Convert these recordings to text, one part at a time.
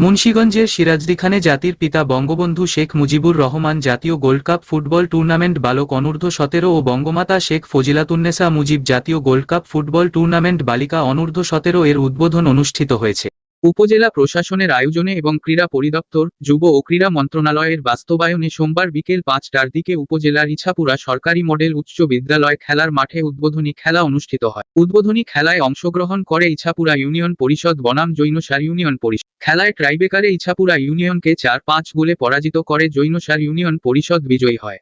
মুন্সীগঞ্জের সিরাজদি খানে জাতির পিতা বঙ্গবন্ধু শেখ মুজিবুর রহমান জাতীয় গোল্ড কাপ ফুটবল টুর্নামেন্ট বালক অনূর্ধ্ব সতেরো ও বঙ্গমাতা শেখ ফজিলাতুন্নেসা মুজিব জাতীয় গোল্ড কাপ ফুটবল টুর্নামেন্ট বালিকা অনূর্ধ্ব সতেরো এর উদ্বোধন অনুষ্ঠিত হয়েছে। উপজেলা প্রশাসনের আয়োজনে এবং ক্রীড়া পরিদপ্তর, যুব ও ক্রীড়া মন্ত্রণালয়ের বাস্তবায়নে সোমবার বিকেল পাঁচটার দিকে উপজেলার ইছাপুরা সরকারি মডেল উচ্চ বিদ্যালয় খেলার মাঠে উদ্বোধনী খেলা অনুষ্ঠিত হয়। উদ্বোধনী খেলায় অংশগ্রহণ করে ইছাপুরা ইউনিয়ন পরিষদ বনাম জৈনসার ইউনিয়ন পরিষদ খেলায় ট্রাইবেকারে ইছাপুরা ইউনিয়নকে চার পাঁচ গোলে পরাজিত করে জৈনসার ইউনিয়ন পরিষদ বিজয়ী হয়।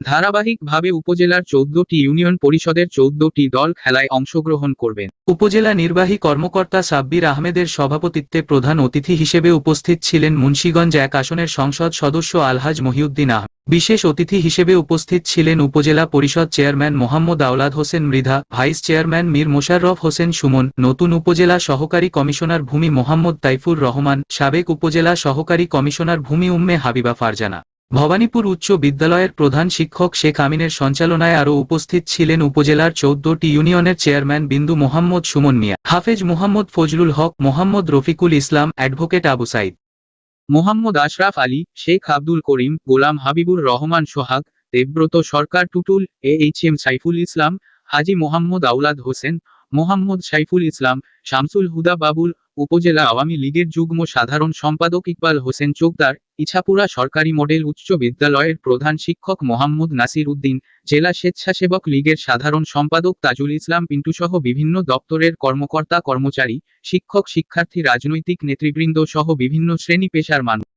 ধারাবাহিকভাবে উপজেলার চৌদ্দটি ইউনিয়ন পরিষদের চৌদ্দটি দল খেলায় অংশগ্রহণ করবেন। উপজেলা নির্বাহী কর্মকর্তা সাব্বির আহমেদের সভাপতিত্বে প্রধান অতিথি হিসেবে উপস্থিত ছিলেন মুন্সিগঞ্জ এক আসনের সংসদ সদস্য আলহাজ মহিউদ্দিন আহমেদ। বিশেষ অতিথি হিসেবে উপস্থিত ছিলেন উপজেলা পরিষদ chairman Mohammad Awlad Hossain Mridha, vice chairman Mir Musharraf Hossain Sumon, নতুন উপজেলা সহকারী কমিশনার ভূমি মোহাম্মদ তাইফুর রহমান, সাবেক উপজেলা সহকারী কমিশনার ভূমি উম্মে হাবিবা ফারজানা। ভবানীপুর উচ্চ বিদ্যালয়ের প্রধান শিক্ষক শেখ আমিনের সঞ্চালনায় আরও উপস্থিত ছিলেন উপজেলার চৌদ্দটি ইউনিয়নের চেয়ারম্যান বিন্দু Mohammad Suman Mia, Hafez Mohammad Fazlul Haque, Mohammad Rafiqul Islam, advocate Abu Sayeed. Mohammad Ashraf Ali, Sheikh Abdul Karim, Golam Habibur Rahman Sohag, Debabrata Sarkar Tutul A H M Saiful Islam, Haji Mohammad Aulad Hossain, Mohammad Saiful Islam, Shamsul Huda Babul, Upazila Awami লীগের যুগ্ম সাধারণ সম্পাদক ইকবাল হোসেন চোকদার ইছাপুরা সরকারি model উচ্চ বিদ্যালয়ের প্রধান শিক্ষক মোহাম্মদ নাসির উদ্দিন, জেলা স্বেচ্ছাসেবক লীগের সাধারণ সম্পাদক তাজুল ইসলাম পিন্টুসহ বিভিন্ন দপ্তরের কর্মকর্তা, কর্মচারী, শিক্ষক, শিক্ষার্থী, রাজনৈতিক নেতৃবৃন্দ সহ বিভিন্ন শ্রেণি পেশার মানুষ।